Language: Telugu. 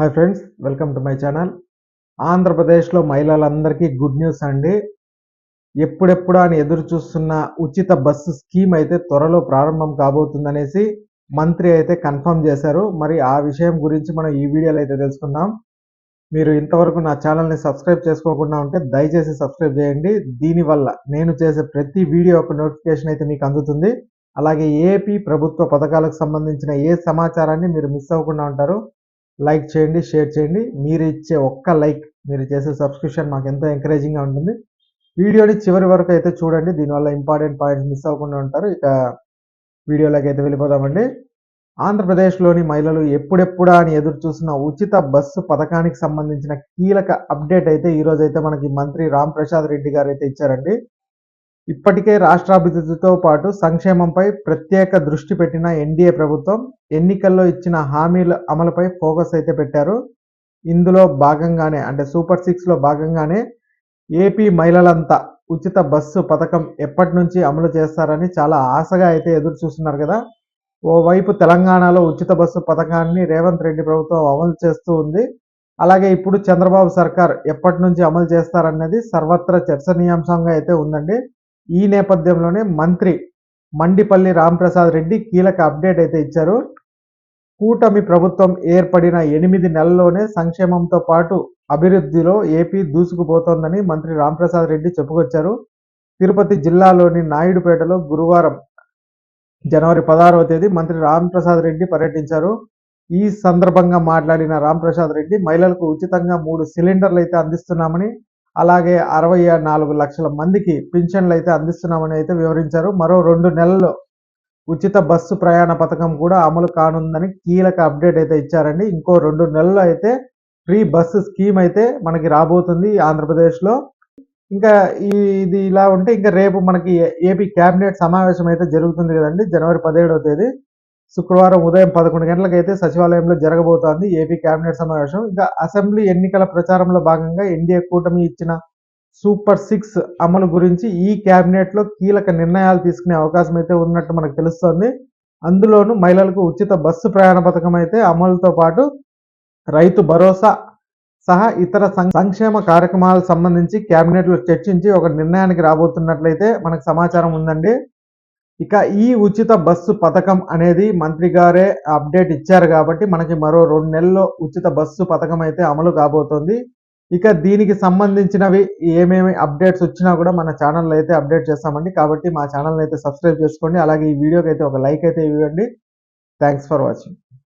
Hi friends welcome to my channel ఆంధ్రప్రదేశ్లో మహిళలందరికీ గుడ్ న్యూస్ అండి. ఎప్పుడెప్పుడు అని ఎదురు చూస్తున్న ఉచిత బస్సు స్కీమ్ అయితే త్వరలో ప్రారంభం కాబోతుందనేసి మంత్రి అయితే కన్ఫర్మ్ చేశారు. మరి ఆ విషయం గురించి మనం ఈ వీడియోలో అయితే తెలుసుకుందాం. మీరు ఇంతవరకు నా ఛానల్ని సబ్స్క్రైబ్ చేసుకోకుండా ఉంటే దయచేసి సబ్స్క్రైబ్ చేయండి. దీనివల్ల నేను చేసే ప్రతి వీడియో యొక్క నోటిఫికేషన్ అయితే మీకు అందుతుంది. అలాగే ఏపీ ప్రభుత్వ పథకాలకు సంబంధించిన ఏ సమాచారాన్ని మీరు మిస్ అవ్వకుండా ఉంటారు లైక్ చేయండి షేర్ చేయండి. మీరు ఇచ్చే ఒక్క లైక్ మీరు చేసే సబ్స్క్రిప్షన్ మాకు ఎంతో ఎంకరేజింగ్గా ఉంటుంది. వీడియోని చివరి వరకు అయితే చూడండి. దీనివల్ల ఇంపార్టెంట్ పాయింట్స్ మిస్ అవ్వకుండా ఉంటారు. ఇక వీడియోలోకి అయితే వెళ్ళిపోదామండి. ఆంధ్రప్రదేశ్లోని మహిళలు ఎప్పుడెప్పుడా అని ఎదురు చూసిన ఉచిత బస్సు పథకానికి సంబంధించిన కీలక అప్డేట్ అయితే ఈరోజైతే మనకి మంత్రి రామ్ ప్రసాద్ రెడ్డి గారు అయితే ఇచ్చారండి. ఇప్పటికే రాష్ట్రాభివృద్ధితో పాటు సంక్షేమంపై ప్రత్యేక దృష్టి పెట్టిన ఎన్డీఏ ప్రభుత్వం ఎన్నికల్లో ఇచ్చిన హామీల అమలుపై ఫోకస్ అయితే పెట్టారు. ఇందులో భాగంగానే అంటే సూపర్ సిక్స్లో భాగంగానే ఏపీ మహిళలంతా ఉచిత బస్సు పథకం ఎప్పటి నుంచి అమలు చేస్తారని చాలా ఆశగా అయితే ఎదురు చూస్తున్నారు కదా. ఓవైపు తెలంగాణలో ఉచిత బస్సు పథకాన్ని రేవంత్ రెడ్డి ప్రభుత్వం అమలు చేస్తూ ఉంది. అలాగే ఇప్పుడు చంద్రబాబు సర్కార్ ఎప్పటి నుంచి అమలు చేస్తారన్నది సర్వత్ర చర్చనీయాంశంగా అయితే ఉందండి. ఈ నేపథ్యంలోనే మంత్రి మండిపల్లి రాంప్రసాద్ రెడ్డి కీలక అప్డేట్ అయితే ఇచ్చారు. కూటమి ప్రభుత్వం ఏర్పడిన ఎనిమిది నెలల్లోనే సంక్షేమంతో పాటు అభివృద్ధిలో ఏపీ దూసుకుపోతోందని మంత్రి రాంప్రసాద్ రెడ్డి చెప్పుకొచ్చారు. తిరుపతి జిల్లాలోని నాయుడుపేటలో గురువారం జనవరి పదహారవ తేదీ మంత్రి రాంప్రసాద్ రెడ్డి పర్యటించారు. ఈ సందర్భంగా మాట్లాడిన రాంప్రసాద్ రెడ్డి మహిళలకు ఉచితంగా మూడు సిలిండర్లు అయితే అందిస్తున్నామని అలాగే అరవై నాలుగు లక్షల మందికి పింఛన్లు అయితే అందిస్తున్నామని అయితే వివరించారు. మరో రెండు నెలల్లో ఉచిత బస్సు ప్రయాణ పథకం కూడా అమలు కానుందని కీలక అప్డేట్ అయితే ఇచ్చారండి. ఇంకో రెండు నెలల్లో అయితే ఫ్రీ బస్సు స్కీమ్ అయితే మనకి రాబోతుంది ఆంధ్రప్రదేశ్లో. ఇంకా ఈ ఇది ఇలా ఉంటే ఇంకా రేపు మనకి ఏపీ క్యాబినెట్ సమావేశం అయితే జరుగుతుంది కదండి జనవరి పదిహేడవ తేదీ. శుక్రవారం ఉదయం పదకొండు గంటలకు అయితే సచివాలయంలో జరగబోతోంది ఏపీ కేబినెట్ సమావేశం. ఇంకా అసెంబ్లీ ఎన్నికల ప్రచారంలో భాగంగా ఎన్డీఏ కూటమి ఇచ్చిన సూపర్ సిక్స్ అమలు గురించి ఈ కేబినెట్లో కీలక నిర్ణయాలు తీసుకునే అవకాశం అయితే ఉన్నట్టు మనకు తెలుస్తోంది. అందులోనూ మహిళలకు ఉచిత బస్సు ప్రయాణ పథకం అయితే అమలుతో పాటు రైతు భరోసా సహా ఇతర సంక్షేమ కార్యక్రమాలకు సంబంధించి కేబినెట్లో చర్చించి ఒక నిర్ణయానికి రాబోతున్నట్లయితే మనకు సమాచారం ఉందండి. ఇక ఈ ఉచిత బస్సు పథకం అనేది మంత్రి గారే అప్డేట్ ఇచ్చారు కాబట్టి మనకి మరో రెండు నెలల్లో ఉచిత బస్సు పథకం అయితే అమలు కాబోతోంది. ఇక దీనికి సంబంధించినవి ఏమేమి అప్డేట్స్ వచ్చినా కూడా మన ఛానల్లో అయితే అప్డేట్ చేస్తామండి. కాబట్టి మా ఛానల్ని అయితే సబ్స్క్రైబ్ చేసుకోండి. అలాగే ఈ వీడియోకి అయితే ఒక లైక్ అయితే ఇవ్వండి. Thanks for watching.